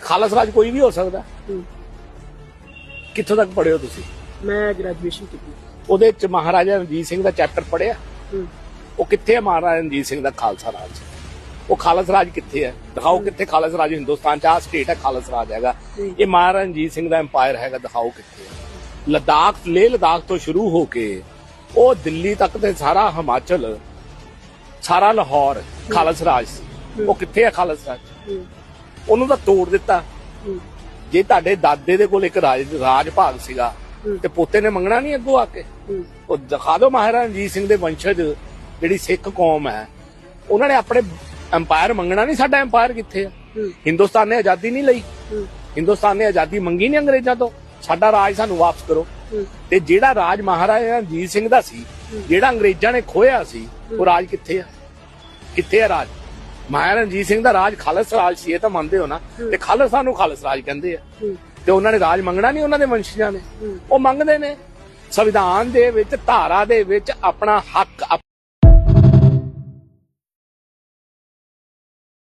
ਖਾਲਸ ਰਾਜ ਕੋਈ ਵੀ ਹੋ ਸਕਦਾ। ਕਿੱਥੋਂ ਤੱਕ ਪੜ੍ਹੇ ਹੋ ਤੁਸੀਂ? ਮੈਂ ਗ੍ਰੈਜੂਏਸ਼ਨ ਕੀਤੀ। ਉਹਦੇ ਚ ਮਹਾਰਾਜਾ ਰਣਜੀਤ ਸਿੰਘ ਦਾ ਚੈਪਟਰ ਪੜ੍ਹਿਆ। ਹੂੰ। ਉਹ ਕਿੱਥੇ ਹੈ ਮਹਾਰਾਜਾ ਰਣਜੀਤ ਸਿੰਘ ਦਾ ਖਾਲਸਾ ਰਾਜ? ਉਹ ਖਾਲਸ ਰਾਜ ਕਿੱਥੇ ਹੈ ਦਿਖਾਓ ਕਿੱਥੇ ਖਾਲਸ ਰਾਜ ਹਿੰਦੁਸਤਾਨ ਚ? ਆ ਸਟੇਟ ਹੈ ਖਾਲਸ ਰਾਜ ਹੈਗਾ। ਇਹ ਮਹਾਰਾਜਾ ਰਣਜੀਤ ਸਿੰਘ ਦਾ ਐਮਪਾਇਰ ਹੈਗਾ ਦਿਖਾਓ ਕਿੱਥੇ ਹੈ ਲਦਾਖ ਲੇਹ ਲਦਾਖ ਤੋਂ ਸ਼ੁਰੂ ਹੋ ਕੇ ਉਹ ਦਿੱਲੀ ਤੱਕ ਤੇ ਸਾਰਾ ਹਿਮਾਚਲ ਸਾਰਾ ਲਾਹੌਰ ਖਾਲਸ ਰਾਜ ਸੀ। ਉਹ ਕਿੱਥੇ ਹੈ ਖਾਲਸ ਰਾਜ? ਉਹਨੂੰ ਤਾਂ ਤੋੜ ਦਿੱਤਾ। ਜੇ ਤੁਹਾਡੇ ਦਾਦੇ ਦੇ ਕੋਲ ਇੱਕ ਰਾਜ ਰਾਜ ਭਾਗ ਸੀਗਾ ਤੇ ਪੋਤੇ ਨੇ ਮੰਗਣਾ ਨਹੀਂ ਅੱਗੋਂ ਆ ਕੇ? ਉਹ ਦਿਖਾ ਦਿਓ ਮਹਾਰਾਜਾ ਰਣਜੀਤ ਸਿੰਘ ਦੇ ਵੰਸ਼ਜ ਜਿਹੜੀ ਸਿੱਖ ਕੌਮ ਹੈ। ਉਹਨਾਂ ਨੇ ਆਪਣੇ ਐਮਪਾਇਰ ਮੰਗਣਾ ਨਹੀਂ ਸਾਡਾ ਐਮਪਾਇਰ ਕਿੱਥੇ ਆ? ਹਿੰਦੁਸਤਾਨ ਨੇ ਆਜ਼ਾਦੀ ਨਹੀਂ ਲਈ। ਹਿੰਦੁਸਤਾਨ ਨੇ ਆਜ਼ਾਦੀ ਮੰਗੀ ਨਹੀਂ ਅੰਗਰੇਜ਼ਾਂ ਤੋਂ? ਸਾਡਾ ਰਾਜ ਸਾਨੂੰ ਵਾਪਸ ਕਰੋ। ਤੇ ਜਿਹੜਾ ਰਾਜ ਮਹਾਰਾਜਾ ਰਣਜੀਤ ਸਿੰਘ ਦਾ ਸੀ ਜਿਹੜਾ ਅੰਗਰੇਜ਼ਾਂ ਨੇ ਖੋਇਆ ਸੀ ਉਹ ਰਾਜ ਕਿੱਥੇ ਆ? ਕਿੱਥੇ ਆ ਰਾਜ? ਮਹਾਰਾਜਾ ਰਣਜੀਤ ਸਿੰਘ ਦਾ ਰਾਜ ਖਾਲਸ ਰਾਜ ਸੀ ਇਹ ਤਾਂ ਮੰਨਦੇ ਹੋ ਨਾ। ਤੇ ਖਾਲਸਾ ਨੂੰ ਖਾਲਸ ਰਾਜ ਕਹਿੰਦੇ ਆ। ਤੇ ਉਹਨਾਂ ਨੇ ਰਾਜ ਮੰਗਣਾ ਨਹੀਂ ਉਹਨਾਂ ਦੇ ਵੰਸ਼ਜਾਂ ਨੇ। ਉਹ ਮੰਗਦੇ ਨੇ। ਸੰਵਿਧਾਨ ਦੇ ਵਿੱਚ ਧਾਰਾ ਦੇ ਵਿੱਚ ਆਪਣਾ ਹੱਕ